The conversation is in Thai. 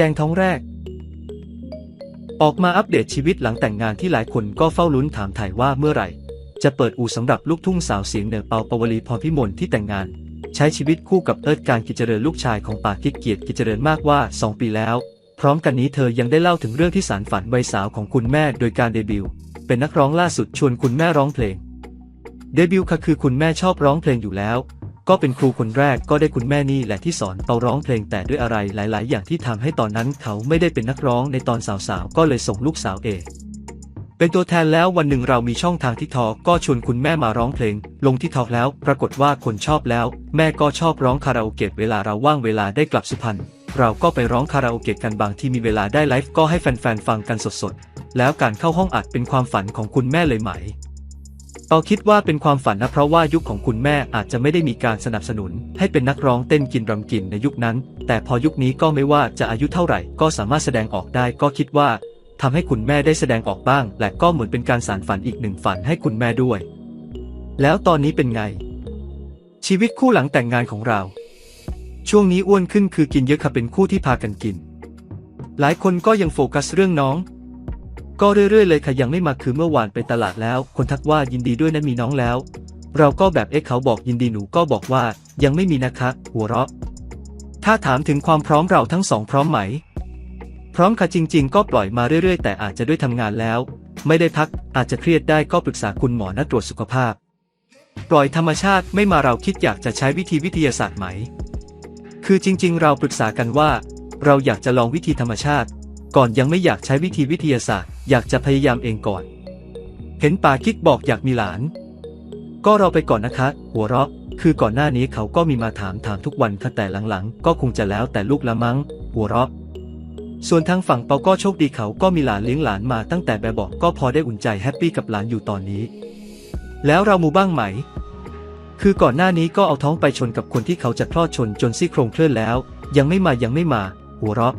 แจงท้องแรก ออกมาอัปเดตชีวิตหลังแต่งงานที่หลายคนก็เฝ้าลุ้นถามถ่ายว่าเมื่อไหร่ จะเปิดอู่สำหรับลูกทุ่งสาวเสียงเหนือเปาปวลีพรพิมลที่แต่งงาน ใช้ชีวิตคู่กับเอิร์ธการกิจเจริญลูกชายของป่าคิกเกียรติกิจเจริญมากว่า 2 ปีแล้ว พร้อมกันนี้เธอยังได้เล่าถึงเรื่องที่สารฝันวัยสาวของคุณแม่โดยการเดบิวต์เป็นนักร้องล่าสุดชวนคุณแม่ร้องเพลง เดบิวต์ค่ะคือคุณแม่ชอบร้องเพลงอยู่แล้ว ก็เป็นครูคนแรกก็ได้คุณแม่นี่แหละที่สอนเปาร้องเพลงแต่ด้วยอะไรหลาย ๆ อย่างที่ทำให้ตอนนั้นเขาไม่ได้เป็นนักร้องในตอนสาว ๆ ก็เลยส่งลูกสาวเอเป็นตัวแทนแล้ววันหนึ่งเรามีช่องทางที่ทอก็ชวนคุณแม่มาร้องเพลง ลงที่ทอกแล้ว ปรากฏว่าคนชอบแล้ว แม่ก็ชอบร้องคาราโอเกะเวลาเราว่างเวลาได้กลับสุพรรณเราก็ไปร้องคาราโอเกะกันบางที่มีเวลาได้ไลฟ์ก็ให้แฟน ๆ ฟังกันสด ๆ แล้วการเข้าห้องอัดเป็นความฝันของคุณแม่เลยไหม เปาคิดว่าเป็นความฝันนะเพราะว่ายุคของคุณแม่อาจจะไม่ได้มีการสนับสนุน ให้เป็นนักร้องเต้นกินรำกินในยุคนั้น แต่พอยุคนี้ก็ไม่ว่าจะอายุเท่าไหร่ ก็สามารถแสดงออกได้ก็คิดว่าทำให้คุณแม่ได้แสดงออกบ้าง และก็เหมือนเป็นการสานฝันอีกหนึ่งฝันให้คุณแม่ด้วย แล้วตอนนี้เป็นไง ชีวิตคู่หลังแต่งงานของเรา ช่วงนี้อ้วนขึ้นคือกินเยอะค่ะเป็นคู่ที่พากันกิน หลายคนก็ยังโฟกัสเรื่องน้อง ก็เรื่อยๆเลยค่ะยังไม่มาคือเมื่อวานไปตลาดแล้ว คนทักว่ายินดีด้วยนะมีน้องแล้ว เราก็แบบเอ๊ะเขาบอกยินดีหนูก็บอกว่า ยังไม่มีนะคะหัวเราะ ถ้าถามถึงความพร้อมเราทั้งสองพร้อมไหม พร้อมค่ะจริง ๆ ก็ปล่อยมาเรื่อยๆ แต่อาจจะด้วยทำงานแล้ว ไม่ได้พักอาจจะเครียดได้ก็ปรึกษาคุณหมอนัดตรวจสุขภาพ ปล่อยธรรมชาติไม่มาเราคิดอยากจะใช้วิธีวิทยาศาสตร์ไหม คือจริง ๆ เราปรึกษากันว่า เราอยากจะลองวิธีธรรมชาติ ก่อนยังไม่อยากใช้วิธีวิทยาศาสตร์ อยากจะพยายามเองก่อน เห็นป่าคิกบอกอยากมีหลาน ก็เราไปก่อนนะคะ หัวเราะ คือก่อนหน้านี้เขาก็มีมาถามถามทุกวันค่ะแต่หลังๆ ก็คงจะแล้วแต่ลูกละมั้ง หัวเราะ ส่วนทางฝั่งเปาก็โชคดีเขาก็มีหลานเลี้ยงหลานมาตั้งแต่แบบบอกก็พอได้อุ่นใจแฮปปี้กับหลานอยู่ตอนนี้ แล้วเรามูบ้างไหม คือก่อนหน้านี้ก็เอาท้องไปชนกับคนที่เขาจะคลอดชนจนซี่โครงเคลื่อนแล้ว ยังไม่มายังไม่มา หัวเราะ